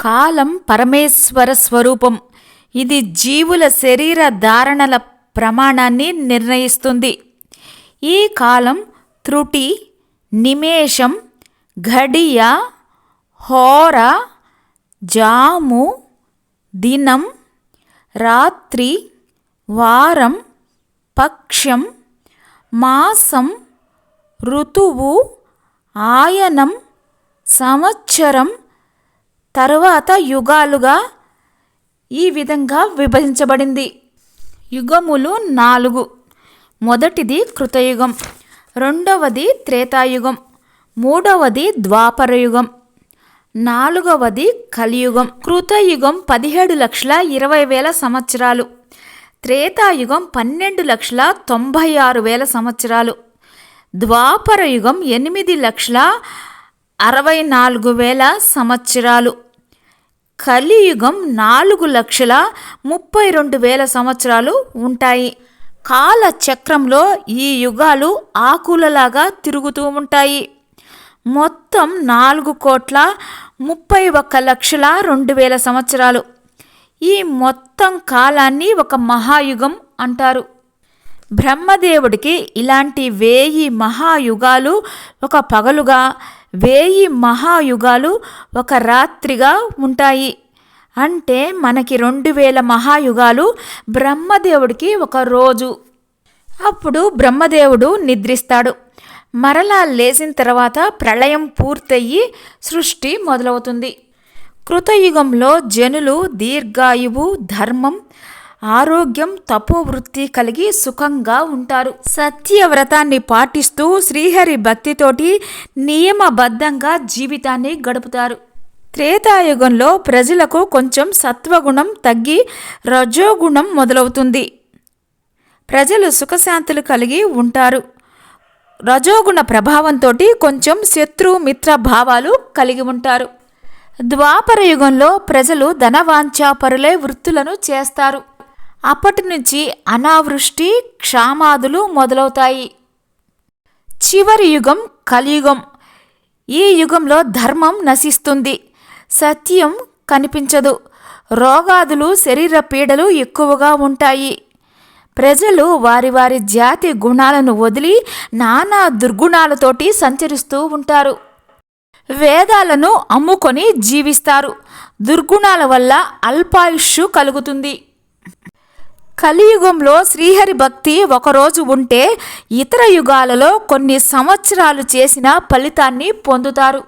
కాలం పరమేశ్వర స్వరూపం. ఇది జీవుల శరీర ధారణల ప్రమాణాన్ని నిర్ణయిస్తుంది. ఈ కాలం త్రుటి నిమేషం ఘడియ హోర జాము దినం రాత్రి వారం పక్షం మాసం ఋతువు ఆయనం సంవత్సరం తరువాత యుగాలుగా ఈ విధంగా విభజించబడింది. యుగములు నాలుగు. మొదటిది కృతయుగం రెండవది త్రేతాయుగం మూడవది ద్వాపరయుగం నాలుగవది కలియుగం. కృతయుగం పదిహేడు లక్షల ఇరవై వేల సంవత్సరాలు త్రేతాయుగం పన్నెండు లక్షల తొంభై ఆరు వేల సంవత్సరాలు ద్వాపరయుగం ఎనిమిది లక్షల అరవై నాలుగు వేల సంవత్సరాలు. కలియుగం నాలుగు లక్షల ముప్పై రెండు వేల సంవత్సరాలు ఉంటాయి. కాల చక్రంలో ఈ యుగాలు ఆకులలాగా తిరుగుతూ ఉంటాయి. మొత్తం నాలుగు కోట్ల ముప్పై ఒక్క లక్షల రెండు వేల సంవత్సరాలు. ఈ మొత్తం కాలాన్ని ఒక మహాయుగం అంటారు. బ్రహ్మదేవుడికి ఇలాంటి వేయి మహాయుగాలు ఒక పగలుగా వేయి మహాయుగాలు ఒక రాత్రిగా ఉంటాయి. అంటే మనకి రెండు వేల మహాయుగాలు బ్రహ్మదేవుడికి ఒక రోజు. అప్పుడు బ్రహ్మదేవుడు నిద్రిస్తాడు. మరలా లేచిన తర్వాత ప్రళయం పూర్తయి సృష్టి మొదలవుతుంది. కృతయుగంలో జనులు దీర్ఘాయువు ధర్మం ఆరోగ్యం తపోవృత్తి కలిగి సుఖంగా ఉంటారు. సత్యవ్రతాన్ని పాటిస్తూ శ్రీహరి భక్తితోటి నియమబద్ధంగా జీవితాన్ని గడుపుతారు. త్రేతాయుగంలో ప్రజలకు కొంచెం సత్వగుణం తగ్గి రజోగుణం మొదలవుతుంది. ప్రజలు సుఖశాంతులు కలిగి ఉంటారు. రజోగుణ ప్రభావంతో కొంచెం శత్రు మిత్ర భావాలు కలిగి ఉంటారు. ద్వాపర యుగంలో ప్రజలు ధనవాంఛాపరులే వృత్తులను చేస్తారు. అప్పటి నుంచి అనావృష్టి క్షామాదులు మొదలవుతాయి. చివరి యుగం కలియుగం. ఈ యుగంలో ధర్మం నశిస్తుంది. సత్యం కనిపించదు. రోగాదులు శరీర పీడలు ఎక్కువగా ఉంటాయి. ప్రజలు వారి వారి జాతి గుణాలను వదిలి నానా దుర్గుణాలతోటి సంచరిస్తూ ఉంటారు. వేదాలను అమ్ముకొని జీవిస్తారు. దుర్గుణాల వల్ల అల్పాయుష్యు కలుగుతుంది. కలియుగంలో శ్రీహరి భక్తి ఒకరోజు ఉంటే ఇతర యుగాలలో కొన్ని సంవత్సరాలు చేసిన ఫలితాన్ని పొందుతారు.